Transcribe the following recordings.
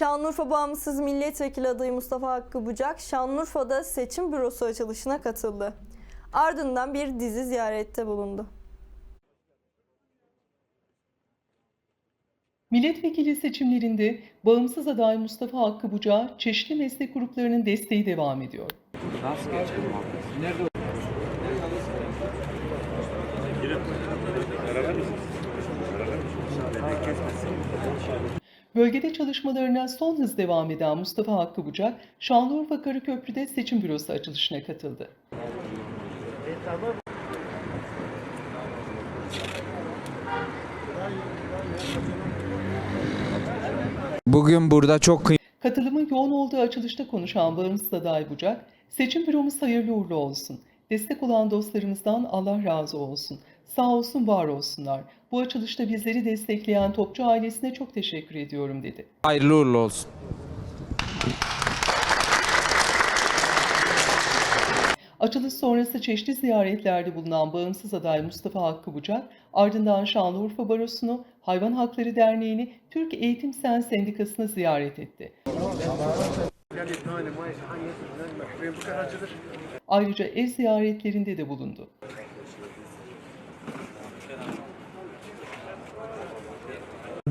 Şanlıurfa Bağımsız Milletvekili adayı Mustafa Hakkı Bucak, Şanlıurfa'da seçim bürosu açılışına katıldı. Ardından bir dizi ziyarette bulundu. Milletvekili seçimlerinde bağımsız aday Mustafa Hakkı Bucak'a çeşitli meslek gruplarının desteği devam ediyor. Nasıl geçelim abi? Nerede Bölgede çalışmalarına son hız devam eden Mustafa Hakkı Bucak, Şanlıurfa Karaköprü'de seçim bürosu açılışına katıldı. Bugün burada çok kıymetli Katılımın yoğun olduğu açılışta konuşan bağımsız aday Bucak, seçim büromuz hayırlı uğurlu olsun. Destek olan dostlarımızdan Allah razı olsun. Sağ olsun, var olsunlar. Bu açılışta bizleri destekleyen Topçu ailesine çok teşekkür ediyorum dedi. hayırlı uğurlu olsun. Açılış sonrası çeşitli ziyaretlerde bulunan bağımsız aday Mustafa Hakkı Bucak, ardından Şanlıurfa Barosu'nu, Hayvan Hakları Derneği'ni, Türk Eğitim Sen Sendikası'nı ziyaret etti. Ayrıca ev ziyaretlerinde de bulundu.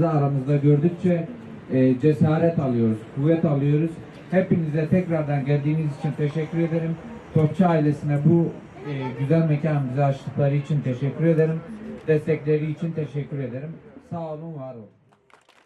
Aramızda gördükçe e, cesaret alıyoruz, kuvvet alıyoruz. Hepinize tekrardan geldiğiniz için teşekkür ederim. Topçu ailesine bu e, güzel mekan bize açtıkları için teşekkür ederim. Destekleri için teşekkür ederim. Sağ olun, var olun.